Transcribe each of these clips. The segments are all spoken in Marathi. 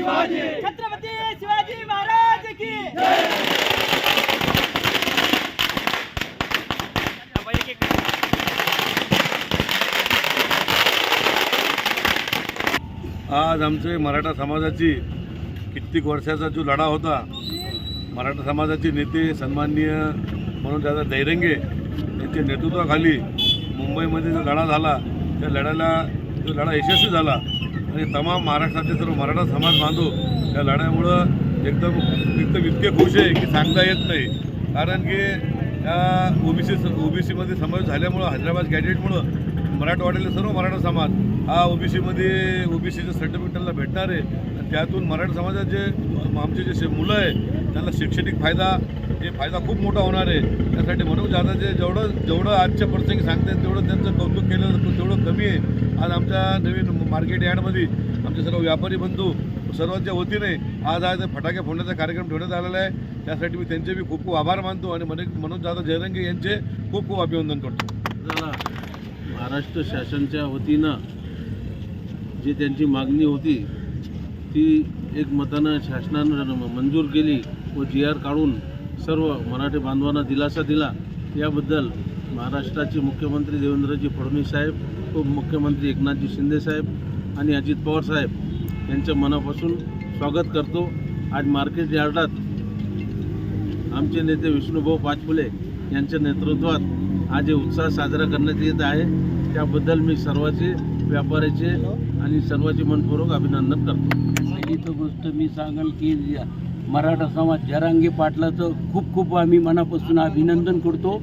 शिवाजी! छत्रपती शिवाजी महाराज की आज आमचे मराठा समाजाची कित्येक वर्षाचा जो लढा होता मराठा समाजाचे नेते सन्माननीय म्हणून दादा दैरंगे यांच्या नेतृत्वाखाली मुंबईमध्ये जो लढा झाला त्या लढ्याला जो लढा यशस्वी झाला आणि तमाम महाराष्ट्रातले सर्व मराठा समाज बांधव या लढ्यामुळं एकदम एकदम इतके खुश आहे की सांगता येत नाही. कारण की या ओबीसी ओबीसीमध्ये समावेश झाल्यामुळं हैदराबाद गॅजेटमुळं मराठवाड्यातले सर्व मराठा समाज हा ओबीसीमध्ये ओबीसीच्या सर्टिफिकेटला भेटणार आहे. आणि त्यातून मराठा समाजात जे आमचे जे मुलं आहे त्यांना शैक्षणिक फायदा हे फायदा खूप मोठा होणार आहे. त्यासाठी म्हणून दादाचे जेवढं जेवढं आजच्या प्रसंगी सांगते तेवढं त्यांचं कौतुक केलं तेवढं कमी आहे. आज आमच्या नवीन मार्केट यार्डमध्ये आमचे सर्व व्यापारी बंधू सर्वांच्या वतीने आज आज फटाके फोडण्याचा कार्यक्रम ठेवण्यात आलेला आहे. त्यासाठी मी त्यांचे बी खूप खूप आभार मानतो आणि मन मनोज दादा जयरंगे यांचे खूप खूप अभिनंदन करतो. महाराष्ट्र शासनच्या वतीनं जी त्यांची मागणी होती ती एक मतानं शासनानं मंजूर केली व जी आर काढून सर्व मराठी बांधवांना दिलासा दिला. याबद्दल महाराष्ट्राचे मुख्यमंत्री देवेंद्रजी फडणवीस साहेब उपमुख्यमंत्री एकनाथजी शिंदे साहेब आणि अजित पवार साहेब यांचं मनापासून स्वागत करतो. आज मार्केट यार्डात आमचे नेते विष्णुभाऊ पाचफुले यांच्या नेतृत्वात आज हे उत्साह साजरा करण्यात येत आहे. त्याबद्दल मी सर्वांचे व्यापाऱ्याचे आणि सर्वांचे मनपूर्वक अभिनंदन करतो. पहिली तर गोष्ट मी सांगाल की मराठा समाज जरांगे पाटलाचं खूप खूप आम्ही मनापासून अभिनंदन करतो.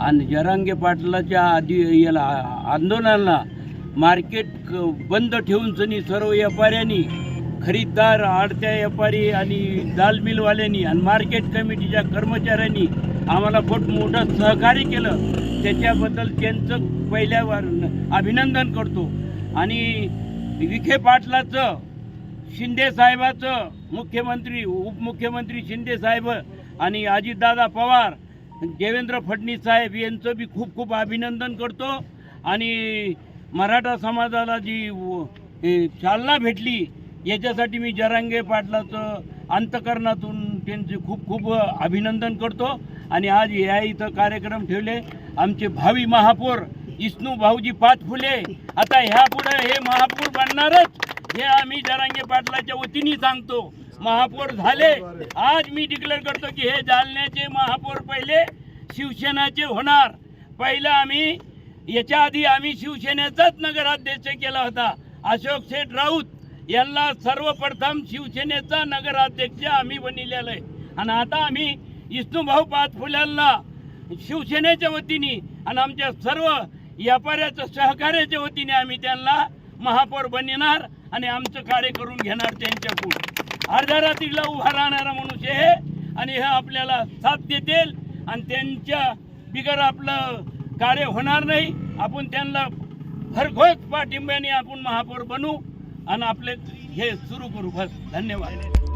आणि जरांगे पाटलाच्या आधी याला आंदोलनाला मार्केट बंद ठेवूनसनी सर्व व्यापाऱ्यांनी खरीददार आडत्या व्यापारी आणि दाल मिलवाल्यांनी आणि मार्केट कमिटीच्या कर्मचाऱ्यांनी आम्हाला खूप मोठं सहकार्य केलं. त्याच्याबद्दल त्यांचं पहिल्यावर अभिनंदन करतो. आणि विखे पाटलाचं शिंदे साहेबाचं मुख्यमंत्री उपमुख्यमंत्री शिंदे साहेब आणि अजितदादा पवार देवेंद्र फडणवीस साहेब यांचं बी खूप खूप अभिनंदन करतो. आणि मराठा समाजाला जी व- चालना भेटली याच्यासाठी मी जरांगे पाटलाचं अंतकरणातून त्यांचे खूप खूप अभिनंदन करतो. आणि आज या इथं कार्यक्रम ठेवले. आमचे भावी महापौर विष्णू भाऊजी पाच फुले आता ह्यापुढं हे महापौर बनणारच. हे आम्ही जरांगे पाटलाच्या वतीने सांगतो महापौर झाले. आज मी डिक्लेअर करतो की हे जालन्याचे महापौर पहिले शिवसेनाचे होणार. पहिलं आम्ही याच्या आधी आम्ही शिवसेनेचाच नगराध्यक्ष केला होता. अशोक शेठ राऊत यांना सर्वप्रथम शिवसेनेचा नगराध्यक्ष आम्ही बनलेला आहे. आणि आता आम्ही विष्णूभाऊ पाचफुल्यांना शिवसेनेच्या वतीने आणि आमच्या सर्व व्यापाऱ्याच्या सहकार्याच्या वतीने आम्ही त्यांना महापौर बनणार आणि आमचं कार्य करून घेणार त्यांच्या पुढे. अर्ध्या रात्रीला उभा राहणारा मनुष्य आहे आणि हे आपल्याला साथ देतील आणि त्यांच्या बिगर आपलं कार्य होणार नाही. आपण त्यांना भरघोस पाठिंब्याने आपण महापौर बनू आणि आपले हे सुरू करू. बस धन्यवाद.